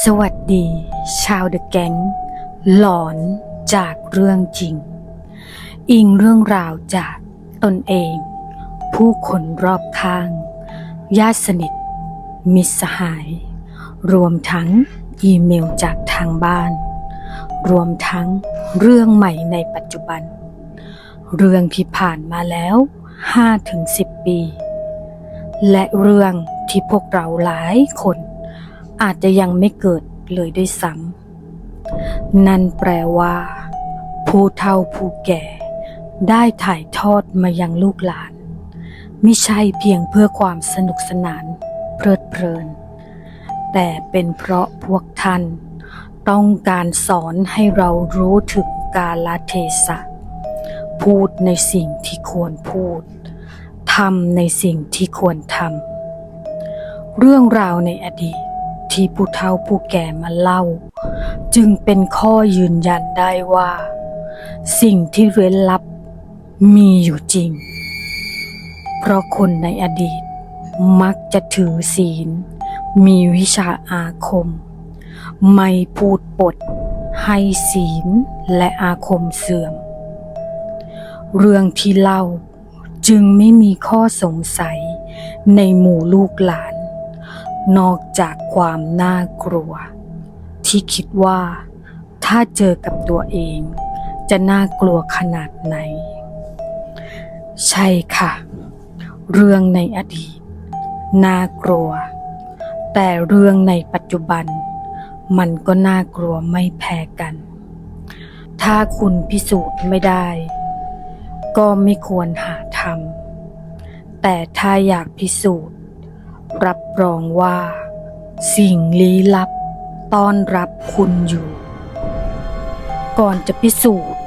สวัสดี ชาวเดอะแก๊งหลอนจากเรื่องจริง อิงเรื่องราวจากตนเอง ผู้คนรอบข้าง ญาติสนิท มิตรสหาย รวมทั้งอีเมลจากทางบ้าน รวมทั้งเรื่องใหม่ในปัจจุบัน เรื่องที่ผ่านมาแล้ว 5-10 ปี และเรื่องที่พวกเราหลายคน อาจจะยังไม่เกิดเลยด้วยซ้ำนั่นแปลว่า ผู้เฒ่าผู้แก่ ได้ถ่ายทอดมายังลูกหลาน ไม่ใช่เพียงเพื่อความสนุกสนาน เพลิดเพลิน แต่เป็นเพราะพวกท่าน ต้องการสอนให้เรารู้ถึงกาลเทศะ พูดในสิ่งที่ควรพูดทำในสิ่งที่ควรทำเรื่องราวในอดีต ที่ผู้เฒ่าผู้แก่มาเล่า จึงเป็นข้อยืนยันได้ว่า สิ่งที่เร้นลับมีอยู่จริง เพราะคนในอดีตมักจะถือศีล มีวิชาอาคม ไม่พูดปด ให้ศีลและอาคมเสื่อม เรื่องที่เล่าจึงไม่มีข้อสงสัยในหมู่ลูกหลาน นอกจากความน่ากลัว ที่คิดว่าถ้าเจอกับตัวเอง จะน่ากลัวขนาดไหน ใช่ค่ะ เรื่องในอดีต น่ากลัว แต่เรื่องในปัจจุบัน มันก็น่ากลัวไม่แพ้กัน ถ้าคุณพิสูจน์ไม่ได้ ก็ไม่ควรหาทำแต่ถ้าอยากพิสูจน์ รับรองว่า สิ่งลี้ลับต้อนรับคุณอยู่ ก่อนจะพิสูจน์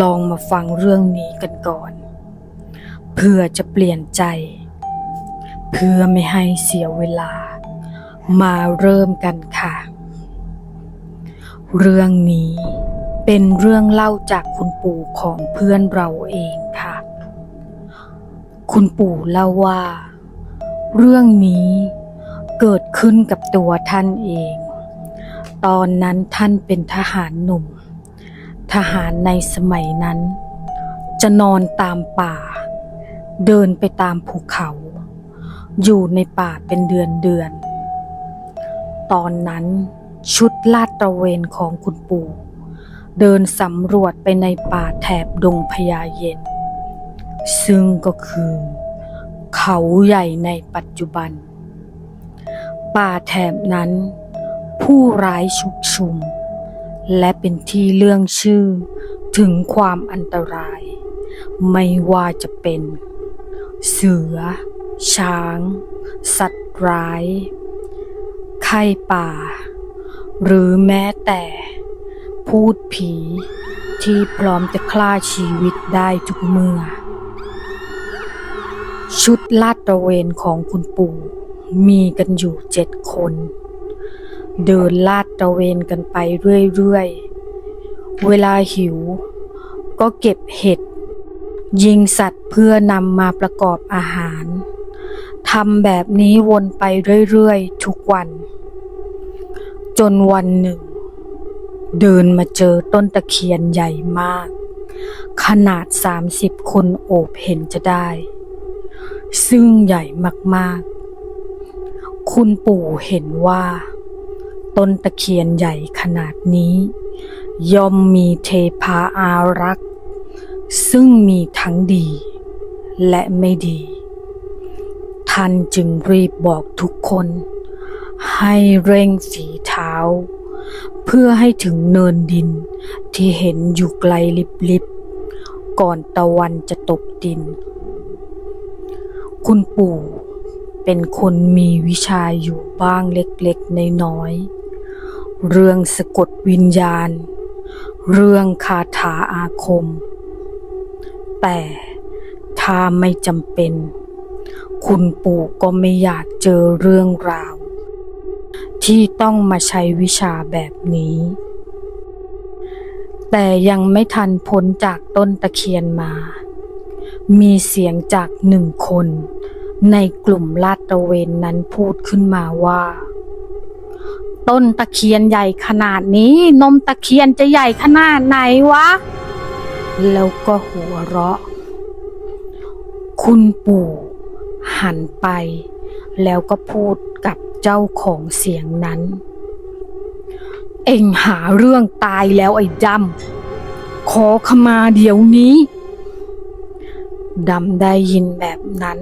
ลองมาฟังเรื่องนี้กันก่อน เพื่อจะเปลี่ยนใจ เพื่อไม่ให้เสียเวลา มาเริ่มกันค่ะ เรื่องนี้เป็นเรื่องเล่าจากคุณปู่ของเพื่อนเราเองค่ะ คุณปู่เล่าว่า เรื่องนี้เกิดขึ้นกับตัวท่านเอง ตอนนั้นท่านเป็นทหารหนุ่ม ทหารในสมัยนั้น จะนอนตามป่า เดินไปตามภูเขา อยู่ในป่าเป็นเดือนเดือน ตอนนั้นชุดลาดตระเวนของคุณปู่ เดินสำรวจไปในป่าแถบดงพญาเย็น ซึ่งก็คือ เขาใหญ่ในปัจจุบัน ป่าแถบนั้น ผู้ร้ายชุกชุม และเป็นที่เรื่องชื่อถึงความอันตราย ไม่ว่าจะเป็น เสือ ช้าง สัตว์ร้าย ไข้ป่า หรือแม้แต่ พูดผีที่พร้อมจะฆ่าชีวิตได้ทุกเมื่อ ชุดลาดตระเวนของคุณปู่มีกันอยู่เจ็ดคน เดินลาดตระเวนกันไปเรื่อยๆ เวลาหิว ก็เก็บเห็ด ยิงสัตว์เพื่อนำมาประกอบอาหารทำแบบนี้วนไปเรื่อยๆ ทุกวัน จนวันหนึ่ง เดินมาเจอต้นตะเคียนใหญ่มาก ขนาด30คนโอบเห็นจะได้ ซึ่งใหญ่มากๆ คุณปู่เห็นว่า ต้นตะเคียนใหญ่ขนาดนี้ ย่อมมีเทพาอารักษ์ ซึ่งมีทั้งดี และไม่ดี ท่านจึงรีบบอกทุกคน ให้เร่งสีเท้า เพื่อให้ถึงเนินดินที่เห็นอยู่ไกลลิบๆก่อนตะวันจะตกดิน คุณปู่เป็นคนมีวิชาอยู่บ้างเล็กๆน้อยๆเรื่องสะกดวิญญาณ เรื่องคาถาอาคม แต่ถ้าไม่จำเป็น คุณปู่ก็ไม่อยากเจอเรื่องราว ที่ต้องมาใช้วิชาแบบนี้ แต่ยังไม่ทันพ้นจากต้นตะเคียนมา มีเสียงจากหนึ่งคน ในกลุ่มลาดตระเวนนั้นพูดขึ้นมาว่า ต้นตะเคียนใหญ่ขนาดนี้ นมตะเคียนจะใหญ่ขนาดไหนวะ แล้วก็หัวเราะ คุณปู่ หันไป แล้วก็พูดกับเจ้าของเสียงนั้น เอ็งหาเรื่องตายแล้วไอ้ดำขอขมาเดี๋ยวนี้ ดำได้ยินแบบนั้น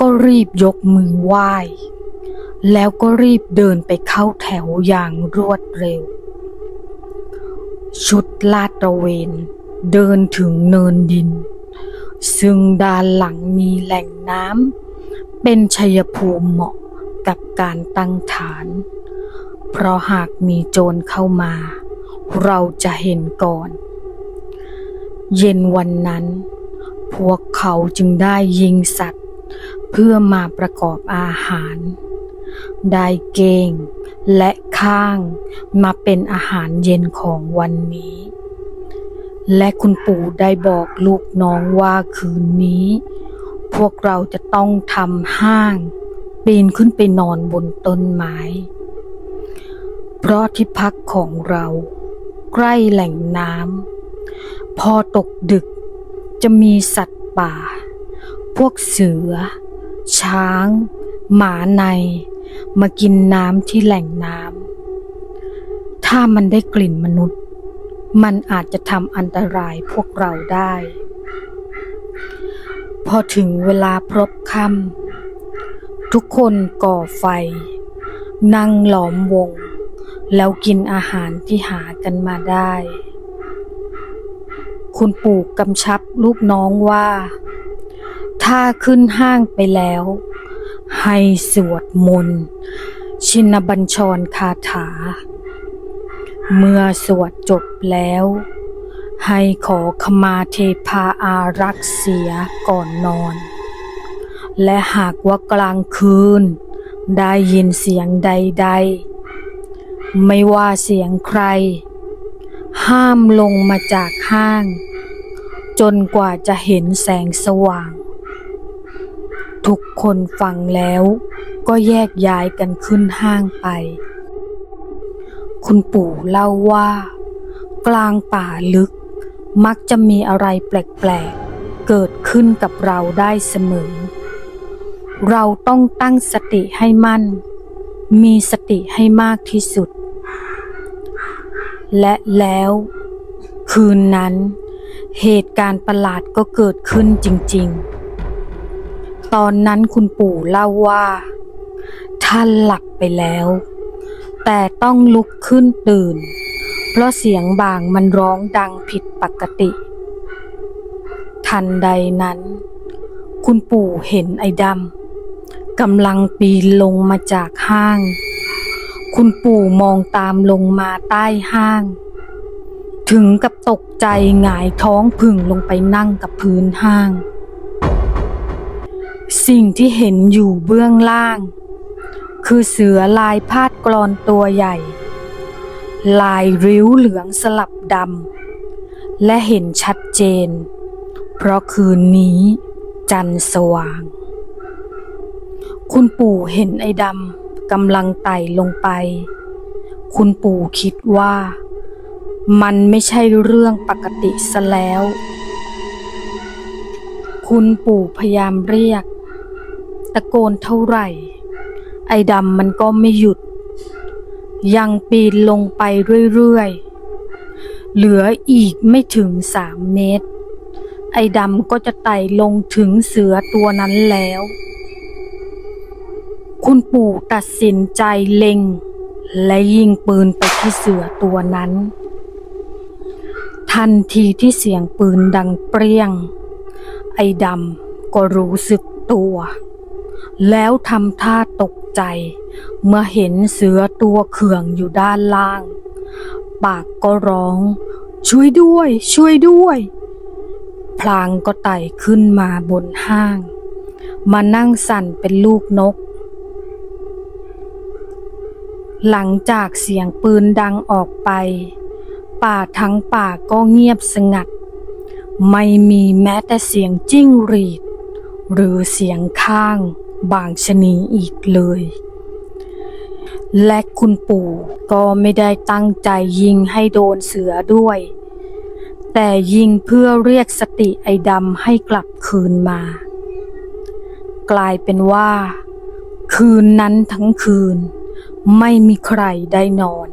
ก็รีบยกมือไหว้ แล้วก็รีบเดินไปเข้าแถวอย่างรวดเร็ว ชุดลาดตระเวน เดินถึงเนินดิน ซึ่งด้านหลังมีแหล่งน้ำเป็นชัยภูมิเหมาะกับการตั้งฐาน เพราะหากมีโจรเข้ามา เราจะเห็นก่อน เย็นวันนั้น พวกเขาจึงได้ยิงสัตว์ เพื่อมาประกอบอาหาร ได้เก่งและข้างมาเป็นอาหารเย็นของวันนี้ และคุณปู่ได้บอกลูกน้องว่าคืนนี้ พวกเราจะต้องทำห้างปีนขึ้นไปนอนบนต้นไม้ เพราะที่พักของเรา ใกล้แหล่งน้ำพอตกดึก จะมีสัตว์ป่า พวกเสือ ช้าง หมาใน มากินน้ำที่แหล่งน้ำ ถ้ามันได้กลิ่นมนุษย์ มันอาจจะทำอันตรายพวกเราได้ พอถึงเวลาพรบค่ำทุกคนก่อไฟ นั่งหลอมวง แล้วกินอาหารที่หากันมาได้ คุณปู่กำชับลูกน้องว่า ถ้าขึ้นห้างไปแล้ว ให้สวดมนต์ชินบัญชรคาถา เมื่อสวดจบแล้ว ให้ขอขมาเทพาอารักษ์เสียก่อนนอน และหากว่ากลางคืน ได้ยินเสียงใด ๆ ไม่ว่าเสียงใคร ห้ามลงมาจากห้าง จนกว่าจะเห็นแสงสว่าง ทุกคนฟังแล้วก็แยกย้ายกันขึ้นห้างไป คุณปู่เล่าว่า กลางป่าลึกมักจะมีอะไรแปลกๆ เกิดขึ้นกับเราได้เสมอ เราต้องตั้งสติให้มั่น มีสติให้มากที่สุด และแล้ว คืนนั้น เหตุการณ์ประหลาดก็เกิดขึ้นจริง ๆ ตอนนั้นคุณปู่เล่าว่า ท่านหลับไปแล้ว แต่ต้องลุกขึ้นตื่น เพราะเสียงบางมันร้องดังผิดปกติ ทันใดนั้น คุณปู่เห็นไอ้ดำกำลังปีนลงมาจากห้าง คุณปู่มองตามลงมาใต้ห้าง ถึงกับตกใจหงายท้องผึ่งลงไปนั่งกับพื้นห้าง สิ่งที่เห็นอยู่เบื้องล่าง คือเสือลายพาดกรอนตัวใหญ่ ลายริ้วเหลืองสลับดำและเห็นชัดเจน เพราะคืนนี้ จันทร์สว่าง คุณปู่เห็นไอ้ดำกำลังไต่ลงไป คุณปู่คิดว่า มันไม่ใช่เรื่องปกติซะแล้ว คุณปู่พยายามเรียก ตะโกนเท่าไหร่ ไอ้ดำมันก็ไม่หยุด ยังปีนลงไปเรื่อยๆ เหลืออีกไม่ถึงสามเมตร ไอ้ดำก็จะไต่ลงถึงเสือตัวนั้นแล้ว คุณปู่ตัดสินใจเล็ง และยิงปืนไปที่เสือตัวนั้น ทันทีที่เสียงปืนดังเปรี้ยง ไอ้ดำก็รู้สึกตัว แล้วทำท่าตกใจ เมื่อเห็นเสือตัวเขื่องอยู่ด้านล่าง ปากก็ร้อง ช่วยด้วย ช่วยด้วย พลางก็ไต่ขึ้นมาบนห้าง มานั่งสั่นเป็นลูกนก หลังจากเสียงปืนดังออกไป ป่าทั้งป่าก็เงียบสงัด ไม่มีแม้แต่เสียงจิ้งหรีด หรือเสียงข้างบางชนีอีกเลย และคุณปู่ก็ไม่ได้ตั้งใจยิงให้โดนเสือด้วย แต่ยิงเพื่อเรียกสติไอ้ดำให้กลับคืนมา กลายเป็นว่า คืนนั้นทั้งคืน ไม่มีใครได้นอน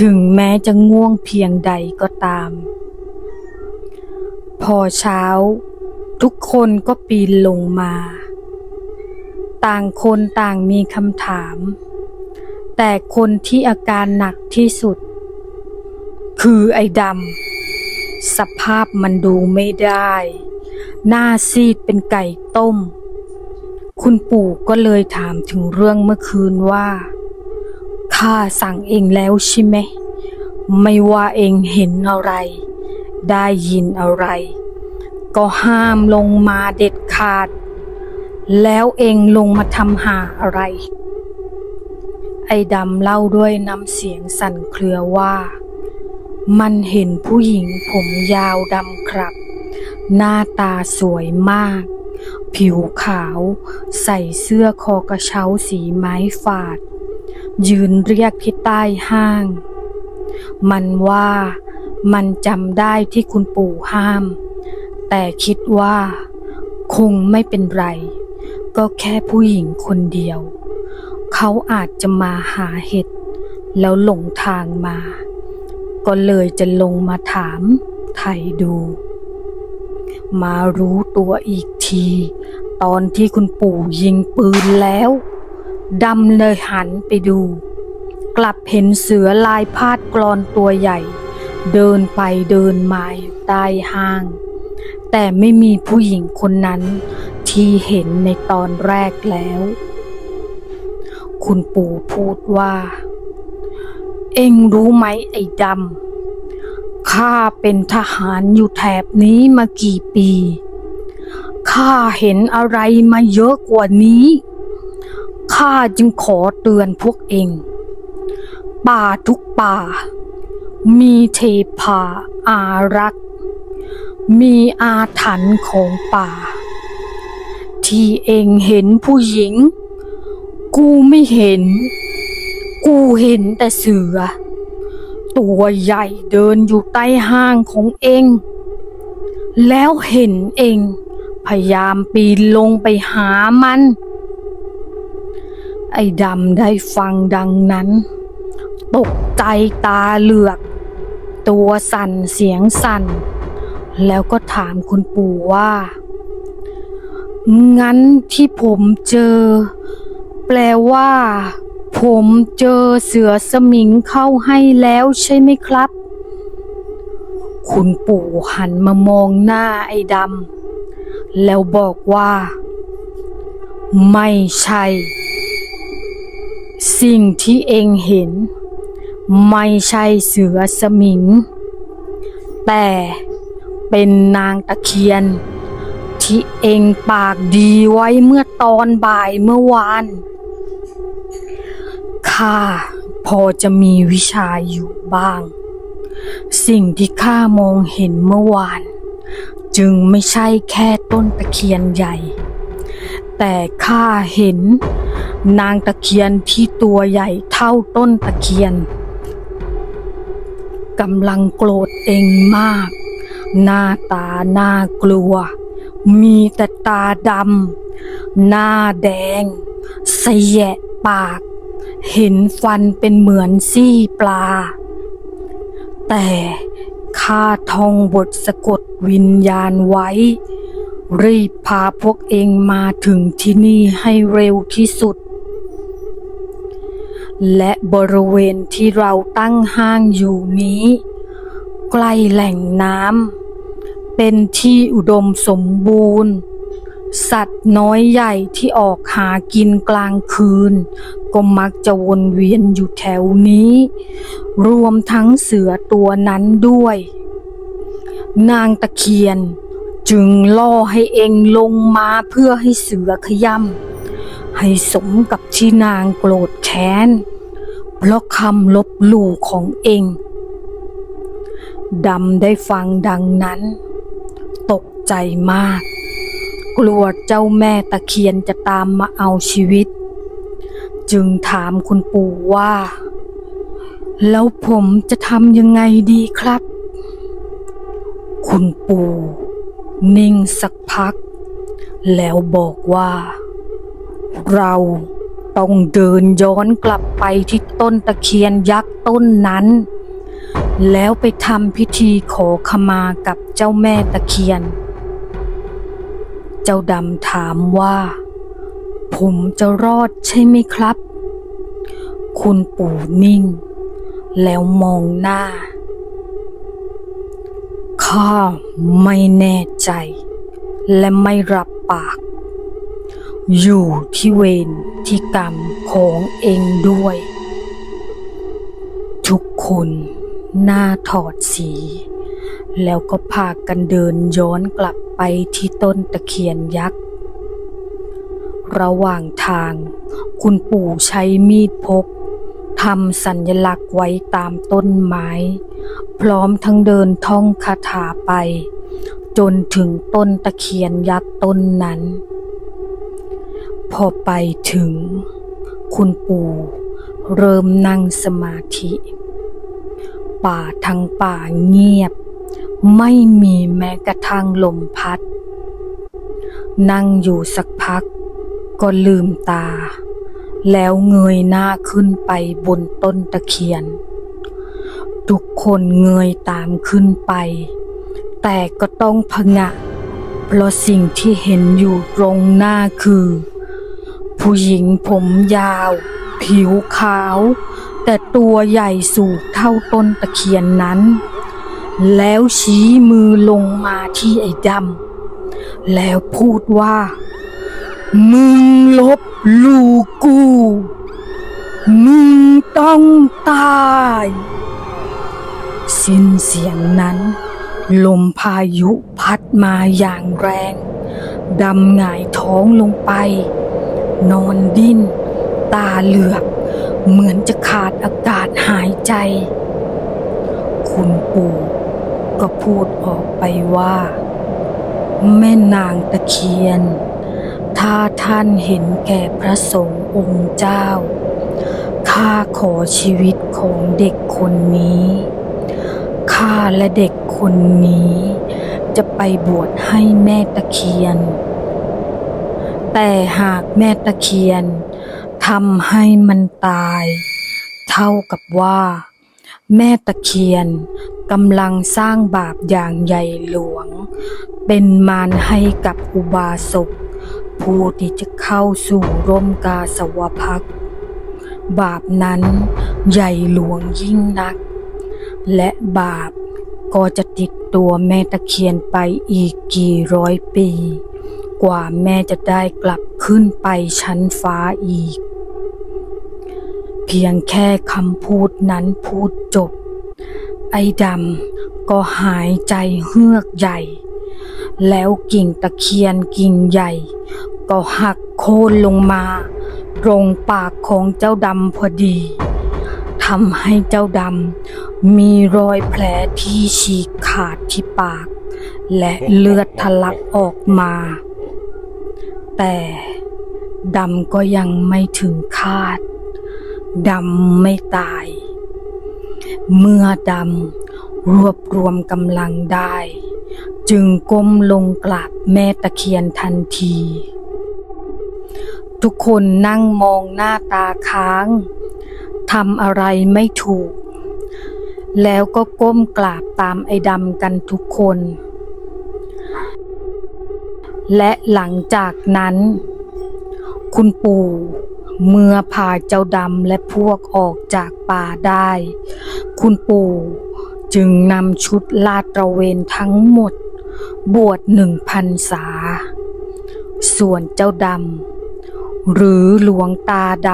ถึงแม้จะง่วงเพียงใดก็ตาม พอเช้า ทุกคนก็ปีนลงมา ต่างคนต่างมีคำถาม แต่คนที่อาการหนักที่สุด คือไอ้ดำสภาพมันดูไม่ได้ หน้าซีดเป็นไก่ต้ม คุณปู่ก็เลยถามถึงเรื่องเมื่อคืนว่า ข้าสั่งเองแล้วใช่ไหม ไม่ว่าเองเห็นอะไร ได้ยินอะไร ก็ห้ามลงมาเด็ดขาด แล้วเองลงมาทำหาอะไร ไอ้ดำเล่าด้วยน้ำเสียงสั่นเครือว่า มันเห็นผู้หญิงผมยาวดำครับ หน้าตาสวยมาก ผิวขาว ใส่เสื้อคอกระเช้าสีไม้ฝาด ยืนเรียกที่ใต้ห้าง มันว่ามันจำได้ที่คุณปู่ห้าม แต่คิดว่า คงไม่เป็นไร ก็แค่ผู้หญิงคนเดียว เขาอาจจะมาหาเห็ด แล้วหลงทางมา ก็เลยจะลงมาถามไถ่ดู มารู้ตัวอีกที ตอนที่คุณปู่ยิงปืนแล้ว ดำเลยหันไปดู กลับเห็นเสือลายพาดกรอนตัวใหญ่ เดินไปเดินมาอยู่ใต้ห้าง แต่ไม่มีผู้หญิงคนนั้นที่เห็นในตอนแรกแล้ว คุณปู่พูดว่า เอ็งรู้ไหมไอ้ดำข้าเป็นทหารอยู่แถบนี้มากี่ปีข้าเห็นอะไรมาเยอะกว่านี้ ข้าจึงขอเตือนพวกเอง ป่าทุกป่า มีเทพาอารักษ์ มีอาถรรพ์ของป่า ที่เองเห็นผู้หญิง กูไม่เห็น กูเห็นแต่เสือ ตัวใหญ่เดินอยู่ใต้ห้างของเอง แล้วเห็นเอง พยายามปีนลงไปหามัน ไอ้ดำได้ฟังดังนั้น ตกใจตาเหลือก ตัวสั่นเสียงสั่น แล้วก็ถามคุณปู่ว่า งั้นที่ผมเจอ แปลว่า ผมเจอเสือสมิงเข้าให้แล้วใช่ไหมครับ คุณปู่หันมามองหน้าไอ้ดำแล้วบอกว่า ไม่ใช่ สิ่งที่เองเห็น ไม่ใช่เสือสมิง แต่เป็นนางตะเคียน ที่เองปากดีไว้เมื่อตอนบ่ายเมื่อวาน ข้าพอจะมีวิชาอยู่บ้าง สิ่งที่ข้ามองเห็นเมื่อวาน จึงไม่ใช่แค่ต้นตะเคียนใหญ่ แต่ข้าเห็น นางตะเคียนที่ตัวใหญ่เท่าต้นตะเคียนกำลังโกรธเองมาก หน้าตาน่ากลัว มีแต่ตาดำหน้าแดงเสยะปาก เห็นฟันเป็นเหมือนซี่ปลา แต่ข้าทองบทสะกดวิญญาณไว้ รีบพาพวกเองมาถึงที่นี่ให้เร็วที่สุด และบริเวณที่เราตั้งห้างอยู่นี้ ใกล้แหล่งน้ำเป็นที่อุดมสมบูรณ์ สัตว์น้อยใหญ่ที่ออกหากินกลางคืน ก็มักจะวนเวียนอยู่แถวนี้ รวมทั้งเสือตัวนั้นด้วย นางตะเคียนจึงล่อให้เองลงมาเพื่อให้เสือขย่ำให้สมกับที่นางโกรธ ค้น เพราะคำลบหลู่ของเองดำได้ฟังดังนั้น ตกใจมาก กลัวเจ้าแม่ตะเคียนจะตามมาเอาชีวิต จึงถามคุณปู่ว่า แล้วผมจะทำยังไงดีครับ คุณปู่นิ่งสักพัก แล้วบอกว่า เรา ต้องเดินย้อนกลับไปที่ต้นตะเคียนยักษ์ต้นนั้น แล้วไปทำพิธีขอขมากับเจ้าแม่ตะเคียน เจ้าดำถามว่า ผมจะรอดใช่ไหมครับ คุณปู่นิ่ง แล้วมองหน้า ข้าไม่แน่ใจ และไม่รับปาก อยู่ที่เวรที่กรรมของเองด้วย ทุกคนหน้าถอดสี แล้วก็พากันเดินย้อนกลับไปที่ต้นตะเคียนยักษ์ ระหว่างทาง คุณปู่ใช้มีดพกทำสัญลักษณ์ไว้ตามต้นไม้ พร้อมทั้งเดินท่องคาถาไป จนถึงต้นตะเคียนยักษ์ต้นนั้น พอไปถึง คุณปู่เริ่มนั่งสมาธิ ป่าทั้งป่าเงียบ ไม่มีแม้กระทั่งลมพัด นั่งอยู่สักพัก ก็ลืมตา แล้วเงยหน้าขึ้นไปบนต้นตะเคียน ทุกคนเงยตามขึ้นไป แต่ก็ต้องพงะ เพราะสิ่งที่เห็นอยู่ตรงหน้าคือ ผู้หญิงผมยาว ผิวขาว แต่ตัวใหญ่สูงเท่าต้นตะเคียนนั้น แล้วชี้มือลงมาที่ไอ้ดำแล้วพูดว่า มึงลบลู่กู มึงต้องตาย สิ้นเสียงนั้น ลมพายุพัดมาอย่างแรงดำหงายท้องลงไป นอนดิ้น ตาเหลือก เหมือนจะขาดอากาศหายใจ คุณปู่ก็พูดออกไปว่า แม่นางตะเคียน ถ้าท่านเห็นแก่พระสงฆ์องค์เจ้า ข้าขอชีวิตของเด็กคนนี้ ข้าและเด็กคนนี้ จะไปบวชให้แม่ตะเคียน แต่หากแม่ตะเคียนทำให้มันตาย เท่ากับว่า แม่ตะเคียนกำลังสร้างบาปอย่างใหญ่หลวง เป็นมารให้กับอุบาสกผู้ที่จะเข้าสู่ร่มกาสวพัก บาปนั้นใหญ่หลวงยิ่งนัก และบาปก็จะติดตัวแม่ตะเคียนไปอีกกี่ร้อยปี กว่าแม่จะได้กลับขึ้นไปชั้นฟ้าอีก เพียงแค่คำพูดนั้นพูดจบ ไอ้ดำก็หายใจเฮือกใหญ่ แล้วกิ่งตะเคียนกิ่งใหญ่ ก็หักโค่นลงมา ตรงปากของเจ้าดำพอดีทำให้เจ้าดำมีรอยแผลที่ฉีกขาดที่ปาก และเลือดทะลักออกมา แต่ดำก็ยังไม่ถึงคาด ดำไม่ตาย เมื่อดำรวบรวมกำลังได้ จึงก้มลงกราบแม่ตะเคียนทันที ทุกคนนั่งมองหน้าตาค้างทำอะไรไม่ถูก แล้วก็ก้มกราบตามไอ้ดำกันทุกคน และหลังจากนั้น คุณปู่เมื่อพาเจ้าดำและพวกออกจากป่าได้ คุณปู่จึงนำชุดลาดตระเวนทั้งหมด บวชหนึ่งพันษา ส่วนเจ้าดำหรือหลวงตาด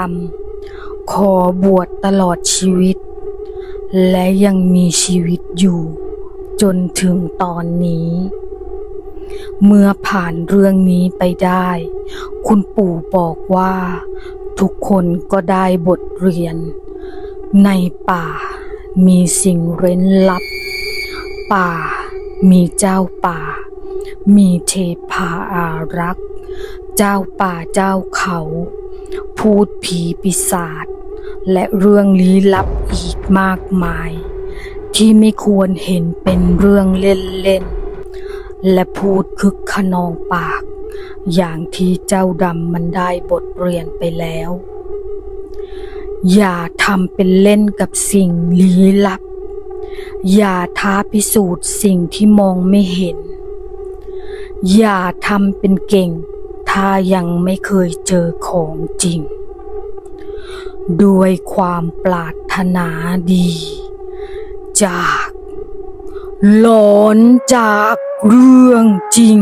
ำขอบวชตลอดชีวิต และยังมีชีวิตอยู่ จนถึงตอนนี้ เมื่อผ่านเรื่องนี้ไปได้ คุณปู่บอกว่า ทุกคนก็ได้บทเรียน ในป่ามีสิ่งเร้นลับ ป่ามีเจ้าป่า มีเทพาอารักษ์ เจ้าป่าเจ้าเขา พูดผีปีศาจและเรื่องลี้ลับอีกมากมาย ที่ไม่ควรเห็นเป็นเรื่องเล่นๆ และพูดคึกขนองปาก อย่างที่เจ้าดำมันได้บทเรียนไปแล้ว อย่าทำเป็นเล่นกับสิ่งลี้ลับ อย่าท้าพิสูจน์สิ่งที่มองไม่เห็น อย่าทำเป็นเก่ง ถ้ายังไม่เคยเจอของจริง ด้วยความปรารถนาดี จากหลอนจาก เรื่องจริง